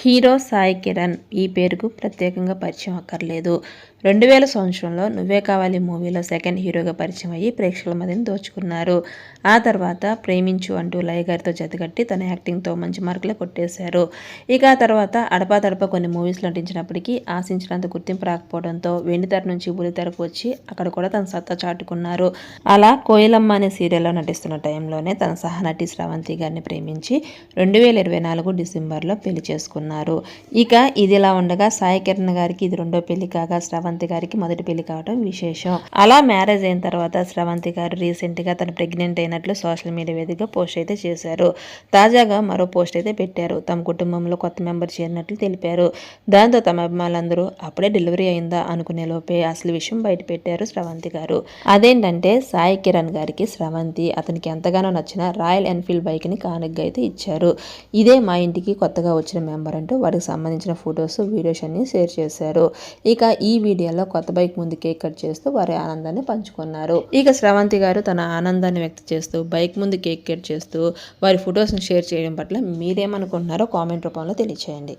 Hero Sai Kiran ఈ పేరుకు ప్రత్యేకంగా పరిచయం అక్కర్లేదు. రెండు వేల సంవత్సరంలో నువ్వే కావాలి మూవీలో సెకండ్ హీరోగా పరిచయం అయ్యి ప్రేక్షకుల మధ్యని దోచుకున్నారు. ఆ తర్వాత ప్రేమించు అంటూ లయ గారితో జతగట్టి తన యాక్టింగ్తో మంచి మార్కులు కొట్టేశారు. ఇక ఆ తర్వాత అడపా తడప కొన్ని మూవీస్లో నటించినప్పటికీ ఆశించినంత గుర్తింపు రాకపోవడంతో వెండితెర నుంచి బులితెరకు వచ్చి అక్కడ కూడా తన సత్తా చాటుకున్నారు. అలా కోయిలమ్మ అనే సీరియల్లో నటిస్తున్న టైంలోనే తన సహనటి శ్రవంతి గారిని ప్రేమించి రెండు వేల ఇరవై నాలుగు డిసెంబర్లో పెళ్ళి చేసుకున్నారు. ఇక ఇదిలా ఉండగా సాయి కిరణ్ గారికి ఇది రెండో పెళ్ళి కాగా శ్రవంతి గారికి మొదటి పెళ్ళి కావడం విశేషం. అలా మ్యారేజ్ అయిన తర్వాత శ్రవంతి గారు రీసెంట్గా తను ప్రెగ్నెంట్ అయినట్లు సోషల్ మీడియా వేదికగా పోస్ట్ అయితే చేశారు. తాజాగా మరో పోస్ట్ అయితే పెట్టారు. తమ కుటుంబంలో కొత్త మెంబర్ చేరినట్లు తెలిపారు. దాంతో తమ అభిమానులందరూ అప్పుడే డెలివరీ అయిందా అనుకునే లోపే అసలు విషయం బయట పెట్టారు శ్రవంతి గారు. అదేంటంటే సాయి కిరణ్ గారికి శ్రవంతి అతనికి ఎంతగానో నచ్చిన రాయల్ ఎన్ఫీల్డ్ బైక్ని కానుగ్గా అయితే ఇచ్చారు. ఇదే మా ఇంటికి కొత్తగా వచ్చిన మెంబర్ అంటూ వారికి సంబంధించిన ఫొటోస్ వీడియోస్ అన్ని షేర్ చేశారు. ఇక ఈ వీడియోలో కొత్త బైక్ ముందు కేక్ కట్ చేస్తూ వారి ఆనందాన్ని పంచుకున్నారు. ఇక శ్రవంతి గారు తన ఆనందాన్ని వ్యక్తం చేస్తూ బైక్ ముందు కేక్ కట్ చేస్తూ వారి ఫొటోస్ని షేర్ చేయడం పట్ల మీరేమనుకుంటున్నారో కామెంట్ రూపంలో తెలియచేయండి.